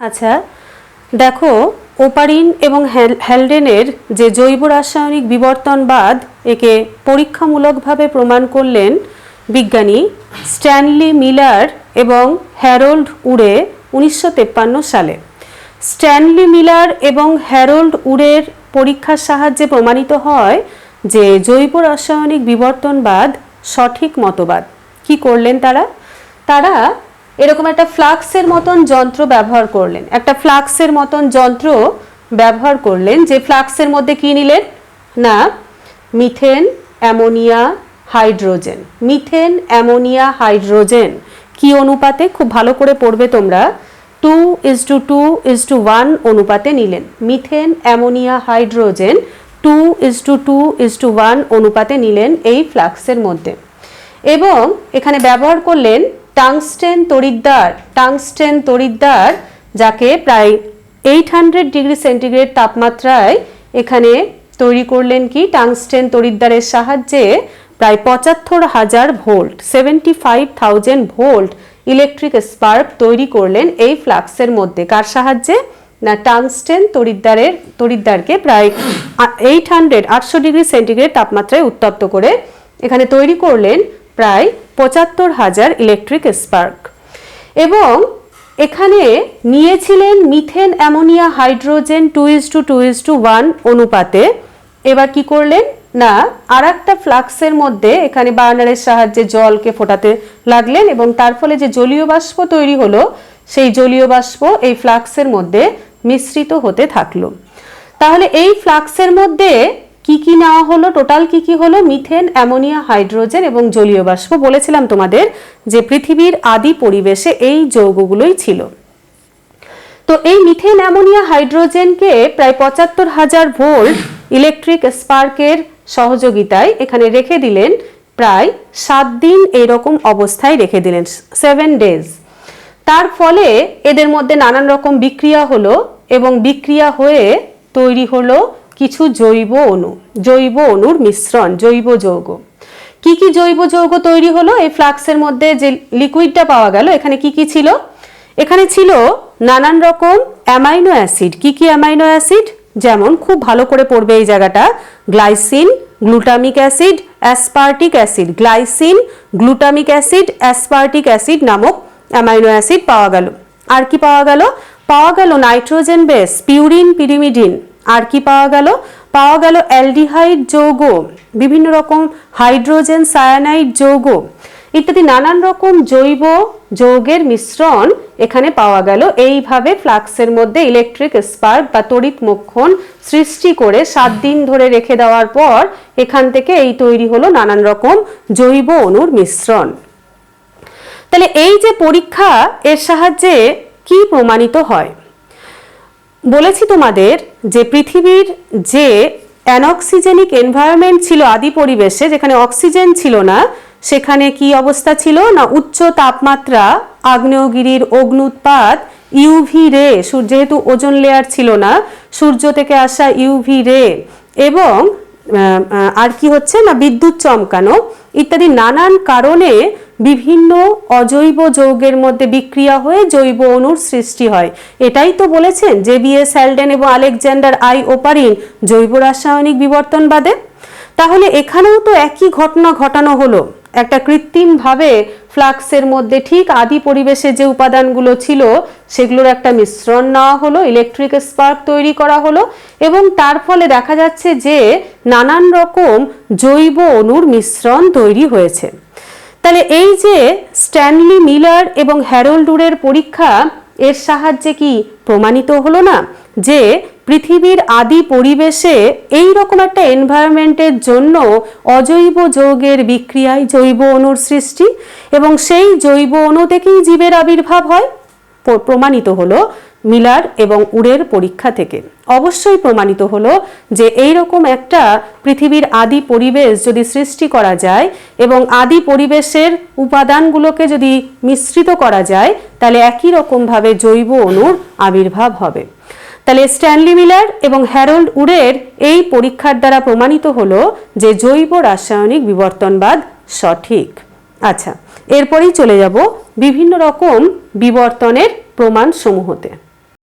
আচ্ছা দেখো, ওপারিন এবং হ্যালডেনের যে জৈব রাসায়নিক বিবর্তনবাদ একে পরীক্ষামূলকভাবে প্রমাণ করলেন বিজ্ঞানী স্ট্যানলি মিলার এবং হ্যারোল্ড উড়ে উনিশশো সালে। স্ট্যানলি মিলার এবং হ্যারোল্ড উডের পরীক্ষার সাহায্যে প্রমাণিত হয় যে জৈব রাসায়নিক বিবর্তনবাদ সঠিক মতবাদ। কি করলেন তারা? তারা এরকম একটা ফ্লাক্সের মতন যন্ত্র ব্যবহার করলেন। একটা ফ্লাক্সের মতন যন্ত্র ব্যবহার করলেন যে ফ্লাক্সের মধ্যে কি নিলেন? না, methane, ammonia, hydrogen. Methane, ammonia, hydrogen. কি অনুপাতে? খুব ভালো করে পড়বে তোমরা। Two is to two is to one অনুপাতে নিলেন। Methane, ammonia, hydrogen two is to two is to one অনুপাতে নিলেন এই ফ্লাক্সের মধ্যে। এবং এখানে ব্যবহার করলেন টাংস্টেন তরিদ্দার টাংস্টেন তরিদ্দার, যাকে প্রায় এইট হান্ড্রেড ডিগ্রি সেন্টিগ্রেড তাপমাত্রায় এখানে তৈরি করলেন কি? টাংস্টেন তরিদ্দারের সাহায্যে প্রায় পঁচাত্তর হাজার volt seventy five thousand volt electric spark তৈরি করলেন এই ফ্লাক্সের মধ্যে। কার সাহায্যে? না, টাংস্টেন তরিদ্দারের, তরিদ্দারকে প্রায় এইট হান্ড্রেড আটশো ডিগ্রি সেন্টিগ্রেড তাপমাত্রায় উত্তপ্ত করে এখানে তৈরি করলেন প্রায় পঁচাত্তর হাজার ইলেকট্রিক স্পার্ক এবং এখানে নিয়েছিলেন methane ammonia hydrogen two is to two is to one অনুপাতে। এবার কি করলেন? না আর একটা ফ্লাক্সের মধ্যে এখানে বার্নারের সাহায্যে জলকে ফোটাতে লাগলেন এবং তার ফলে যে জলীয় বাষ্প তৈরি হলো, সেই জলীয় বাষ্প এই ফ্লাক্সের মধ্যে মিশ্রিত হতে থাকল। তাহলে এই ফ্লাক্সের মধ্যে কি কি নেওয়া হলো? টোটাল কি কি হলো? মিথেন, অ্যামোনিয়া, হাইড্রোজেন এবং জলীয় বাষ্প। বলেছিলাম তোমাদের যে পৃথিবীর আদি পরিবেশে এই যৌগগুলোই ছিল। তো এই মিথেন, অ্যামোনিয়া, হাইড্রোজেনকে প্রায় পঁচাত্তর হাজার ভোল্ট ইলেকট্রিক স্পার্কের সহযোগিতায় এখানে রেখে দিলেন। প্রায় সাত দিন এইরকম অবস্থায় রেখে দিলেন সেভেন ডেজ তার ফলে এদের মধ্যে নানান রকম বিক্রিয়া হলো এবং বিক্রিয়া হয়ে তৈরি হলো কিছু জৈব অণু, জৈব অণুর মিশ্রণ, জৈব যৌগ। কি কি জৈব যৌগ তৈরি হলো? এই ফ্লাক্সের মধ্যে যে লিকুইডটা পাওয়া গেল, এখানে কি কি ছিল? এখানে ছিল নানান রকম অ্যামাইনো অ্যাসিড। কি কি অ্যামাইনো অ্যাসিড? যেমন খুব ভালো করে পড়বে এই জায়গাটা। Glycine, glutamic acid, aspartic acid. Glycine, glutamic acid, aspartic acid নামক অ্যামাইনো অ্যাসিড পাওয়া গেল। আর কি পাওয়া গেল? পাওয়া গেল নাইট্রোজেন বেস, পিউরিন, পিরিমিডিন। আর কি পাওয়া গেল? পাওয়া গেল অ্যালডিহাইড যৌগ, বিভিন্ন রকম হাইড্রোজেন সায়ানাইড যৌগ, ইত্যাদি নানান রকম জৈব যৌগের মিশ্রণ এখানে পাওয়া গেল। এইভাবে ফ্লাক্সের মধ্যে ইলেকট্রিক স্পার্ক বা তড়িৎ মোক্ষণ সৃষ্টি করে সাত দিন ধরে রেখে দেওয়ার পর এখান থেকে এই তৈরি হলো নানান রকম জৈব অণুর মিশ্রণ। তাহলে এই যে পরীক্ষা, এর সাহায্যে কি প্রমাণিত হয়? বলেছি তোমাদের যে পৃথিবীর যে অ্যানঅক্সিজেনিক এনভায়রনমেন্ট ছিল আদি পরিবেশে, যেখানে অক্সিজেন ছিল না, সেখানে কি অবস্থা ছিল? না, উচ্চ তাপমাত্রা, আগ্নেয়গিরির অগ্নুৎপাত, ইউভি রে যেহেতু ওজন লেয়ার ছিল না, সূর্য থেকে আসা ইউভি রে এবং আর কি হচ্ছে? না, বিদ্যুৎ চমকানো ইত্যাদি নানান কারণে বিভিন্ন অজৈব যৌগের মধ্যে বিক্রিয়া হয়ে জৈব অণুর সৃষ্টি হয়। এটাই তো বলেছেন জে বি এস হ্যালডেন এবং আলেকজান্ডার আই ওপারিন, জৈব রাসায়নিক বিবর্তনবাদে তাহলে এখানেও তো একই ঘটনা ঘটানো হলো। একটা কৃত্রিমভাবে ফ্লাক্সের মধ্যে ঠিক আদি পরিবেশে যে উপাদানগুলো ছিল, সেগুলোর একটা মিশ্রণ নেওয়া হলো, ইলেকট্রিক স্পার্ক তৈরি করা হলো এবং তার ফলে দেখা যাচ্ছে যে নানান রকম জৈব অণুর মিশ্রণ তৈরি হয়েছে। তাহলে এই যে স্ট্যানলি মিলার এবং হ্যারোল্ডুরের পরীক্ষা, এর সাহায্যে কি প্রমাণিত হলো না? যে পৃথিবীর আদি পরিবেশে এই রকম একটা এনভায়রনমেন্টের জন্য অজৈব যৌগের বিক্রিয়ায় জৈব অণুর সৃষ্টি এবং সেই জৈব অণু থেকেই জীবের আবির্ভাব হয়? প্রমাণিত হলো মিলার এবং উড়ের পরীক্ষা থেকে। অবশ্যই প্রমাণিত হলো যে এই রকম একটা পৃথিবীর আদি পরিবেশ যদি সৃষ্টি করা যায় এবং আদি পরিবেশের উপাদানগুলোকে যদি মিশ্রিত করা যায়, তাহলে একই রকমভাবে জৈব অণুর আবির্ভাব হবে। তাহলে স্ট্যানলি মিলার এবং হ্যারোল্ড উডের এই পরীক্ষার দ্বারা প্রমাণিত হলো যে জৈব রাসায়নিক বিবর্তনবাদ সঠিক। আচ্ছা এরপরেই চলে যাব বিভিন্ন রকম বিবর্তনের প্রমাণ সমূহতে